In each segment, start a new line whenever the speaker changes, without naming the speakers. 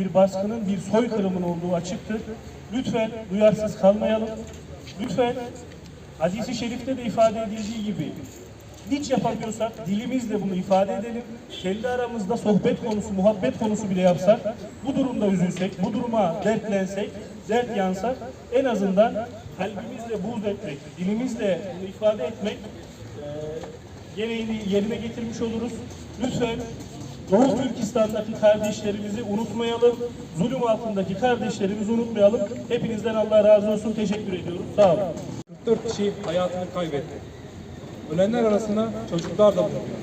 bir baskının, bir soykırımın olduğu açıktır. Lütfen duyarsız kalmayalım. Lütfen hadisi şerifte de ifade edildiği gibi hiç yapamıyorsak dilimizle bunu ifade edelim. Kendi aramızda sohbet konusu, muhabbet konusu bile yapsak, bu durumda üzülsek, bu duruma dertlensek, dert yansak en azından kalbimizle buğz etmek, dilimizle bunu ifade etmek eee, gereğini yerine getirmiş oluruz. Lütfen Doğu Türkistan'daki kardeşlerimizi unutmayalım. Zulüm altındaki kardeşlerimizi unutmayalım. Hepinizden Allah razı olsun. Teşekkür ediyorum. Sağ olun.
44 kişi hayatını kaybetti. Ölenler arasında çocuklar da bulunuyor.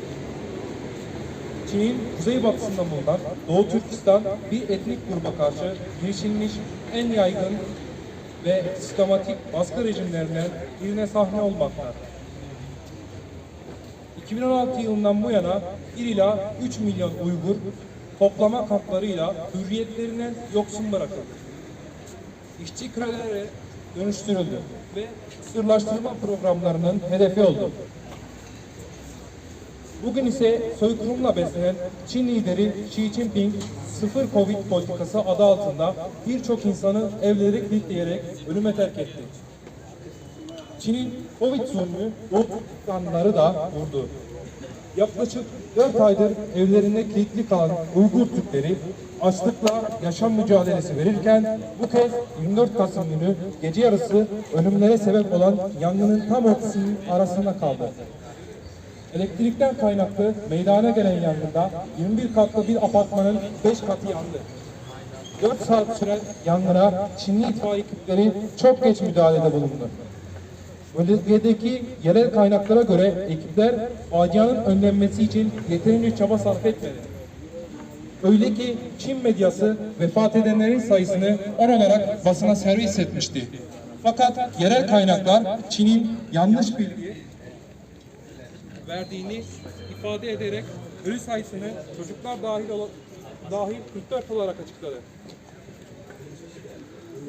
Çin'in kuzeybatısında bulunan Doğu Türkistan bir etnik gruba karşı girişilmiş en yaygın ve sistematik baskı rejimlerinden birine sahne olmaktadır. 2016 yılından bu yana 1 ila 3 milyon Uygur toplama kamplarıyla hürriyetlerinden yoksun bırakıldı. İşçi kölelere dönüştürüldü ve sırlaştırma programlarının hedefi oldu. Bugün ise soykırımla beslenen Çin lideri Xi Jinping sıfır Covid politikası adı altında birçok insanı evleri kilitleyerek ölüme terk etti. Çin'in Covid zulmü Doğu da vurdu. Yaklaşık 4 aydır evlerinde kilitli kalan Uygur Türkleri açlıkla yaşam mücadelesi verirken bu kez 24 Kasım günü gece yarısı ölümlere sebep olan yangının tam ortasının arasında kaldı. Elektrikten kaynaklı meydana gelen yangında 21 katlı bir apartmanın 5 katı yandı. 4 saat süren yangına Çinli itfaiye ekipleri çok geç müdahalede bulundu. Bölgedeki yerel kaynaklara göre ekipler facianın önlenmesi için yeterince çaba sarf etmedi. Öyle ki Çin medyası vefat edenlerin sayısını on olarak basına servis etmişti. Fakat yerel kaynaklar Çin'in yanlış bilgi verdiğini ifade ederek ölü sayısını çocuklar dahil, dahil 44 olarak açıkladı.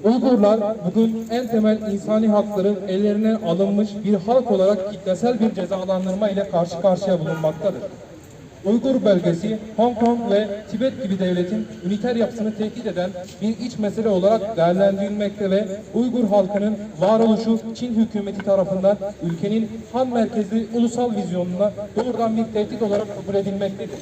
Uygurlar bugün en temel insani hakları ellerine alınmış bir halk olarak kitlesel bir cezalandırma ile karşı karşıya bulunmaktadır. Uygur bölgesi, Hong Kong ve Tibet gibi devletin üniter yapısını tehdit eden bir iç mesele olarak değerlendirilmekte ve Uygur halkının varoluşu Çin hükümeti tarafından ülkenin Han merkezli ulusal vizyonuna doğrudan bir tehdit olarak kabul edilmektedir.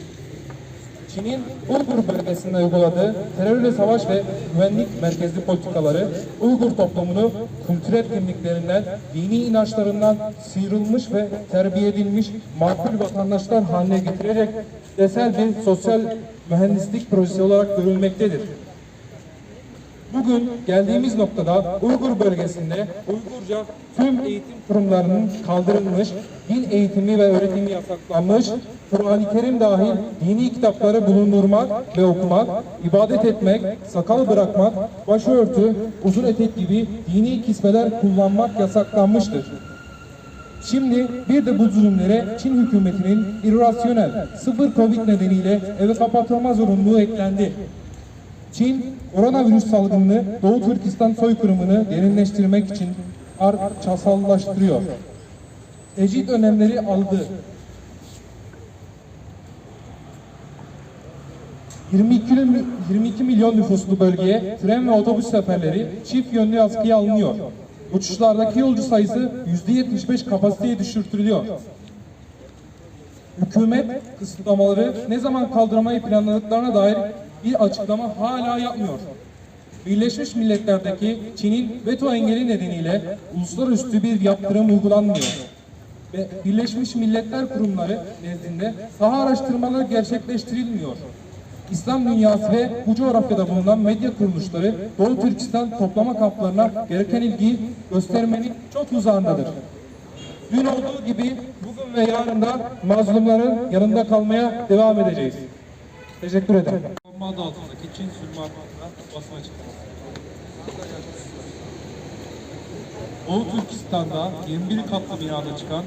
Çin'in Uygur bölgesinde uyguladığı terörle savaş ve güvenlik merkezli politikaları Uygur toplumunu kültürel kimliklerinden, dini inançlarından sıyrılmış ve terbiye edilmiş makul vatandaşlar haline getirerek kitlesel bir sosyal mühendislik projesi olarak görülmektedir. Bugün geldiğimiz noktada Uygur bölgesinde Uygurca tüm eğitim kurumlarının kaldırılmış, din eğitimi ve öğretimi yasaklanmış, Kur'an-ı Kerim dahil dini kitapları bulundurmak ve okumak, ibadet etmek, sakal bırakmak, başörtü, uzun etek gibi dini kismeler kullanmak yasaklanmıştır. Şimdi bir de bu zulümlere Çin hükümetinin irrasyonel sıfır Covid nedeniyle eve kapatılma zorunluluğu eklendi. Çin, koronavirüs salgınını Doğu Türkistan soykırımını derinleştirmek için ar çalsallaştırıyor. Ecid önlemleri aldı. 22, mil- 22 milyon nüfuslu bölgeye tren ve otobüs seferleri çift yönlü askıya alınıyor. Uçuşlardaki yolcu sayısı %75 kapasiteye düşürtülüyor. Hükümet kısıtlamaları ne zaman kaldırmayı planladıklarına dair bir açıklama hala yapmıyor. Birleşmiş Milletler'deki Çin'in veto engeli nedeniyle uluslararası bir yaptırım uygulanmıyor. Ve Birleşmiş Milletler kurumları nezdinde saha araştırmaları gerçekleştirilmiyor. İslam dünyası ve bu coğrafyada bulunan medya kuruluşları Doğu Türkistan toplama kamplarına gereken ilgiyi göstermenin çok uzağındadır. Dün olduğu gibi bugün ve yarın da mazlumların yanında kalmaya devam edeceğiz. Teşekkür ederim. Adı altındaki Çin sürme hakkında basın açıklaması. Doğu Türkistan'da 21 katlı binada çıkan